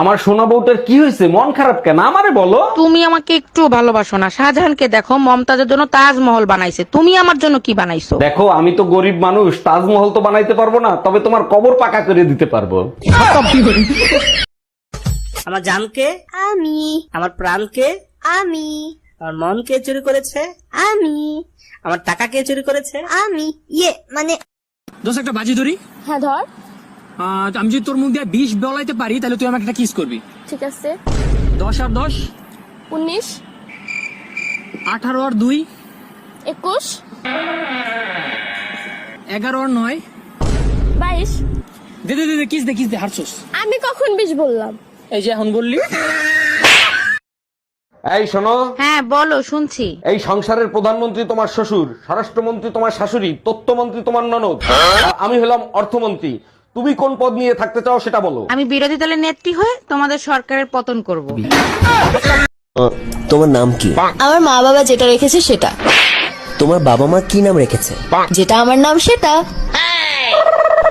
আমার সোনা বউটার কি হয়েছে? মন খারাপ কেন? আমারে বলো। তুমি আমাকে একটু ভালোবাসো না। শাহজাহানকে দেখো মমতাজের জন্য তাজমহল বানাইছে। তুমি আমার জন্য কি বানাইছো? দেখো আমি তো গরিব মানুষ তাজমহল তো বানাইতে পারব না তবে তোমার কবর পাকা করে দিতে পারব। আমার জানকে আমি। আমার প্রাণকে আমি। আমার মন কে চুরি করেছে? আমি। আমার টাকা কে চুরি করেছে? আমি। ইয়ে মানে দোষ একটা বাজি ধরি। হ্যাঁ ধর। আমি যদি তোর মুখ দিয়ে বিষ বলাইতে পারি তাহলে তুই আমাকে একটা কিস করবি। ঠিক আছে। দশ আর দশ? উনিশ। আঠারো আর দুই? একুশ। এগারো আর নয়? বাইশ। দে দে দে কিস দে কিস দে হারছোস। আমি কখন বিশ বললাম? এই যে এখন বললি। এই শোনো। হ্যাঁ বলো শুনছি। এই সংসারের প্রধানমন্ত্রী তোমার শ্বশুর স্বরাষ্ট্রমন্ত্রী তোমার শাশুড়ি তথ্যমন্ত্রী তোমার ননদ। আমি হলাম অর্থমন্ত্রী। তুমি কোন পদ নিয়ে থাকতে চাও সেটা বলো। আমি বিরোধী দলের নেত্রী হয়ে তোমাদের সরকারের পতন করব। তোমার নাম কি? আমার মা বাবা যেটা রেখেছে সেটা। তোমার বাবা মা কি নাম রেখেছে? যেটা আমার নাম সেটা।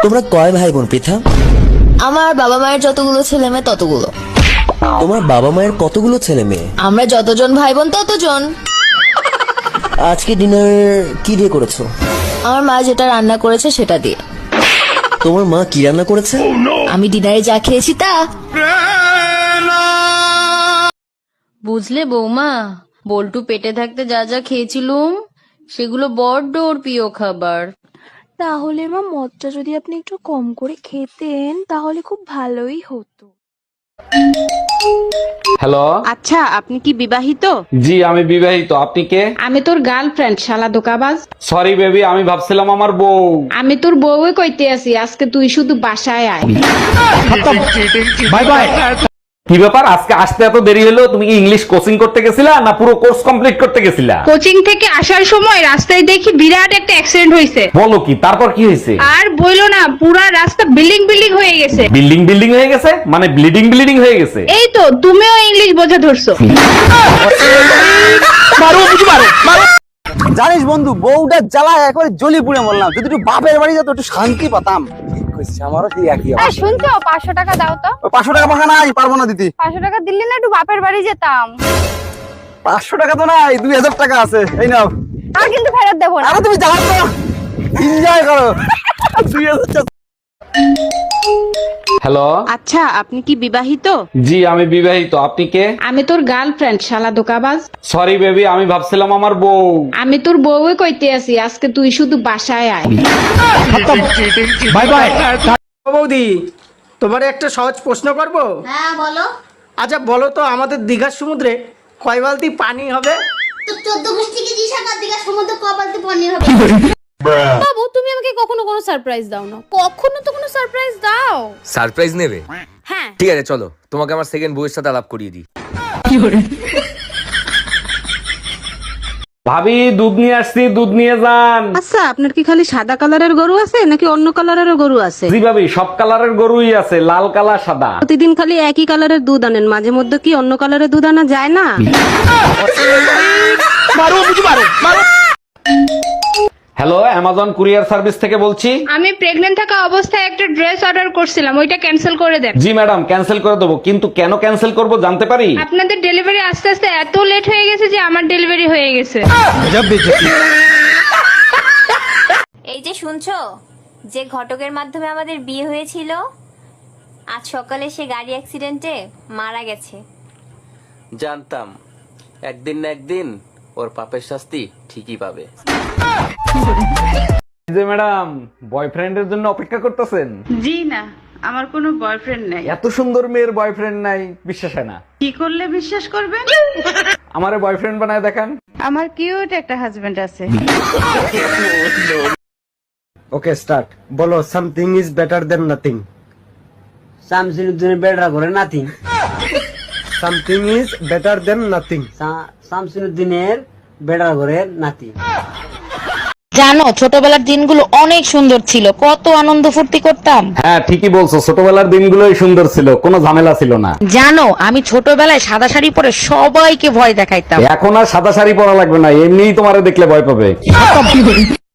তোমরা কয় ভাই বোন পৃথা? আমার বাবা মায়ের যতগুলো ছেলে মেয়ে ততগুলো। তোমার বাবা মায়ের কতগুলো ছেলে মেয়ে? আমরা যতজন ভাই বোন ততজন। আজকে ডিনার কি দিয়ে করেছ? আমার মা যেটা রান্না করেছে সেটা দিয়ে। তোমার মা কি রান্না করেছে? আমি ডিনারে যা খেয়েছি তা। বুঝলে বৌমা বল্টু পেটে থাকতে যা যা খেয়েছিলুম সেগুলো বড্ড ওর প্রিয় খাবার। তাহলে মা মদটা যদি আপনি একটু কম করে খেতেন তাহলে খুব ভালোই হতো। হ্যালো? আচ্ছা আপনি কি বিবাহিত? জি আমি বিবাহিত। আপনি কে? আমি তোর গার্লফ্রেন্ড শালা দোকাবাজ। সরি বেবি আমি ভাবছিলাম আমার বউ। আমি তোর বউ কইতে আছি আজকে তুই শুধু বাসায় আয়। বাই বাই কি ব্যাপার? আজকে আসতে এত দেরি হলো তুমি কি ইংলিশ কোচিং করতে গেছিলা না পুরো কোর্স কমপ্লিট করতে গেছিলা? কোচিং থেকে আসার সময় রাস্তায় দেখি বিরাট একটা অ্যাক্সিডেন্ট হয়েছে। বলো কি তারপর কি হয়েছে? আর বইলো না পুরা রাস্তা বিল্ডিং বিল্ডিং হয়ে গেছে। বিল্ডিং বিল্ডিং হয়ে গেছে? মানে ব্লিডিং ব্লিডিং হয়ে গেছে? এই তো তুমিও ইংলিশ বোঝা ধরছো। মারো বুঝি মারো। জানিস বন্ধু বউটা জ্বালায় একবারে জ্বলি পুড়ে মরলাম। যদি একটু বাপের বাড়ি যেত একটু শান্তি পাতাম। কইছিস? আমারও সেই একই এই শুনছো পাঁচশো টাকা দাও তো। পাঁচশো টাকা পাখা নাই পারব না দিদি। পাঁচশো টাকা দিলে না একটু বাপের বাড়ি যেতাম। পাঁচশো টাকা তো নাই দুই হাজার টাকা আছে। এই নাও। আর কিন্তু ফেরত দেব না। আরে তুমি যাও তো। এনজয় করো। দুই হাজার টাকা হ্যালো? আচ্ছা আপনি কি বিবাহিত? জি আমি বিবাহিত। আপনি কে? আমি তোর গার্লফ্রেন্ড শালা দোকাবাজ। সরি বেবি আমি ভাবছিলাম আমার বউ। আমি তোর বউই কইতে আছি আজকে তুই শুধু বাসায় আয়। বাই বাই বৌদি তোমার একটা সহজ প্রশ্ন করব? হ্যাঁ বলো। আচ্ছা বলো তো আমাদের দীঘার সমুদ্রে কয় বালতি পানি হবে? তো চোদ্দ গোষ্ঠী কি দিশাকার দিকে সমুদ্র কপালতে পনির হবে? বাবু তুমি আমাকে কখনো কোনো সারপ্রাইজ দাও না কখনো তো কোনো সারপ্রাইজ দাও। সারপ্রাইজ নেবে? হ্যাঁ। ঠিক আছে চলো। তোমাকে আমার সেকেন্ড বউয়ের সাথে আলাপ করিয়ে দিই। ভাবি দুধ নিয়ে আসছি দুধ নিয়ে যান। আচ্ছা আপনার কি খালি সাদা কালারের গরু আছে নাকি অন্য কালারেরও গরু আছে? জি ভাবি সব কালারের গরুই আছে লাল কালা সাদা। প্রতিদিন খালি একই কালারের দুধ আনেন মাঝে মধ্যে কি অন্য কালারের দুধ আনা যায় না? হ্যালো অ্যামাজন কুরিয়ার সার্ভিস থেকে বলছি। আমি প্রেগনেন্ট থাকা অবস্থায় একটা ড্রেস অর্ডার করছিলাম ওইটা ক্যান্সেল করে দেন। জি ম্যাডাম ক্যান্সেল করে দেবো। কিন্তু কেন ক্যান্সেল করব জানতে পারি? আপনাদের ডেলিভারি আস্তে আস্তে এত লেট হয়ে গেছে যে আমার ডেলিভারি হয়ে গেছে। এই যে শুনছো যে ঘটকের মাধ্যমে আমাদের বিয়ে হয়েছিল আজ সকালে সে গাড়ি অ্যাক্সিডেন্টে মারা গেছে। জানতাম একদিন না একদিন ওর পাপের শাস্তি ঠিকই পাবে। যে ম্যাডাম বয়ফ্রেন্ডের জন্য অপেক্ষা করতেছেন? জি না আমার কোনো বয়ফ্রেন্ড নাই। এত সুন্দর মেয়ের বয়ফ্রেন্ড নাই বিশ্বাস হয় না। কি করলে বিশ্বাস করবেন? আমারে বয়ফ্রেন্ড বানায় দেখান। আমার কিউট একটা হাজবেন্ড আছে। ওকে স্টার্ট বলো something is better then nothing শামসিনুদ্দিনের বেড়া করে নাতি something is better then nothing শামসিনুদ্দিনের বেড়া করে নাতি জানো ছোটবেলার দিনগুলো অনেক সুন্দর ছিল। কত আনন্দ ফুর্তি করতাম। হ্যাঁ ঠিকই বলছো ছোটবেলার দিনগুলোই সুন্দর ছিল কোনো ঝামেলা ছিল না। জানো আমি ছোটবেলায় সাদা শাড়ি পরে সবাইকে ভয় দেখাইতাম। এখন আর সাদা শাড়ি পরা লাগবে না এমনিই তোমারে দেখলে ভয় পাবে।